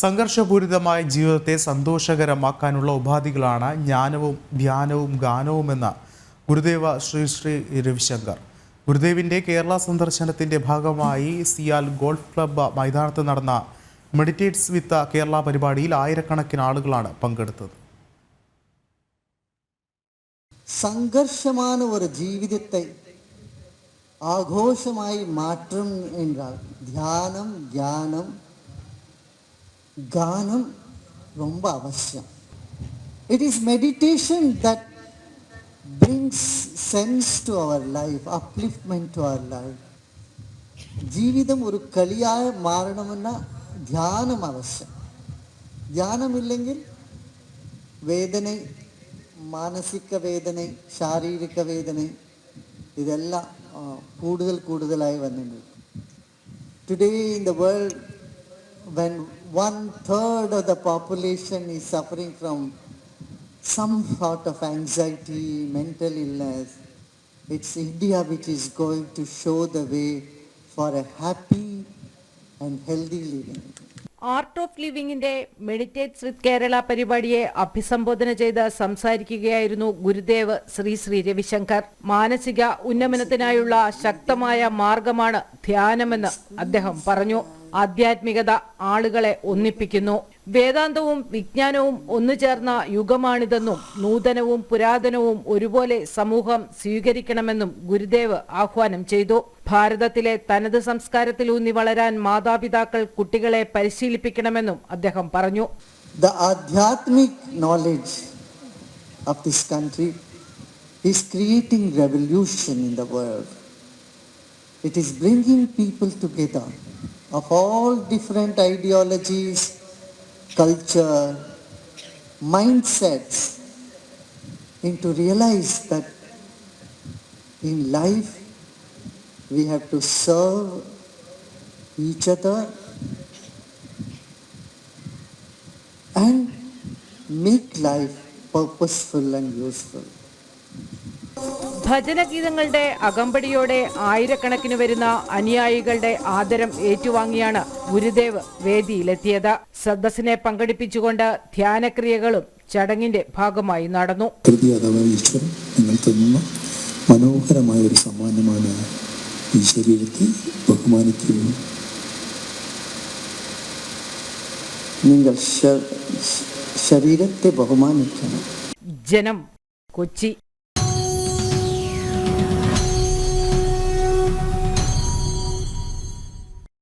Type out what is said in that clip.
സംഘർഷപൂരിതമായ ജീവിതത്തെ സന്തോഷകരമാക്കാനുള്ള ഉപാധികളാണ് ജ്ഞാനവും ധ്യാനവും ഗാനവുമെന്ന ഗുരുദേവ ശ്രീ ശ്രീ രവിശങ്കർ. ഗുരുദേവിന്റെ കേരള സന്ദർശനത്തിന്റെ ഭാഗമായി സിയാൽ ഗോൾഫ് ക്ലബ്ബ് മൈതാനത്ത് നടന്ന മെഡിറ്റേറ്റ്സ് വിത്ത് കേരള പരിപാടിയിൽ ആയിരക്കണക്കിന് ആളുകളാണ് പങ്കെടുത്തത്. സംഘർഷമാണ് ഒരു ജീവിതത്തെ ആഘോഷമായി മാറ്റും എന്നാൽ ധ്യാനം ജ്ഞാനം கானம் ரொம்ப அவசியம் it is meditation that brings sense to our life upliftment to our life ജീവിതം ഒരു കളിയായി മാറണമെന്ന ധ്യാനം ആവശ്യം ധ്യാനമില്ലെങ്കിൽ വേദന മാനസിക വേദന ശാരീരിക വേദന ഇതെല്ലാം ആ, കൂടുതൽ കൂടുതലായി വന്നിട്ടുണ്ട് today in the world when one third of the population is suffering from some sort of anxiety, mental illness. It's India which is going to show the way for a happy and healthy living. Art of ലിവിംഗിന്റെ meditates with Kerala പരിപാടിയെ അഭിസംബോധന ചെയ്ത് സംസാരിക്കുകയായിരുന്നു ഗുരുദേവ് ശ്രീ ശ്രീ രവിശങ്കർ മാനസിക ഉന്നമനത്തിനായുള്ള ശക്തമായ മാർഗമാണ് ധ്യാനമെന്ന് അദ്ദേഹം പറഞ്ഞു ആധ്യാത്മികത ആളുകളെ ഒന്നിപ്പിക്കുന്നു. വേദാന്തവും വിജ്ഞാനവും ഒന്നു ചേർന്ന യുഗമാണിതെന്നും നൂതനവും പുരാതനവും ഒരുപോലെ സമൂഹം സ്വീകരിക്കണമെന്നും ഗുരുദേവ് ആഹ്വാനം ചെയ്തു. ഭാരതത്തിലെ തനത് സംസ്കാരത്തിലൂന്നി വളരാൻ മാതാപിതാക്കൾ കുട്ടികളെ പരിശീലിപ്പിക്കണമെന്നും അദ്ദേഹം പറഞ്ഞു. Revolution in the world. It is bringing people together. Of all different ideologies, culture, mindsets, and to realize that in life we have to serve each other and make life purposeful and useful. ഭജനഗീതങ്ങളുടെ അകമ്പടിയോടെ ആയിരക്കണക്കിന് വരുന്ന അനുയായികളുടെ ആദരം ഏറ്റുവാങ്ങിയാണ് ഗുരുദേവ് വേദിയിലെത്തിയത്. സദസ്സിനെ പങ്കെടുപ്പിച്ചുകൊണ്ട് ധ്യാനക്രിയകളും ചടങ്ങിന്റെ ഭാഗമായി നടന്നു. ഈശ്വരൻ മനോഹരമായ ഒരു സമ്മാനമാണ് ഈ ശരീരത്തെ ബഹുമാനിക്കുന്നത് നിങ്ങൾ ശരീരത്തെ ബഹുമാനിക്കണം. ജനം കൊച്ചി.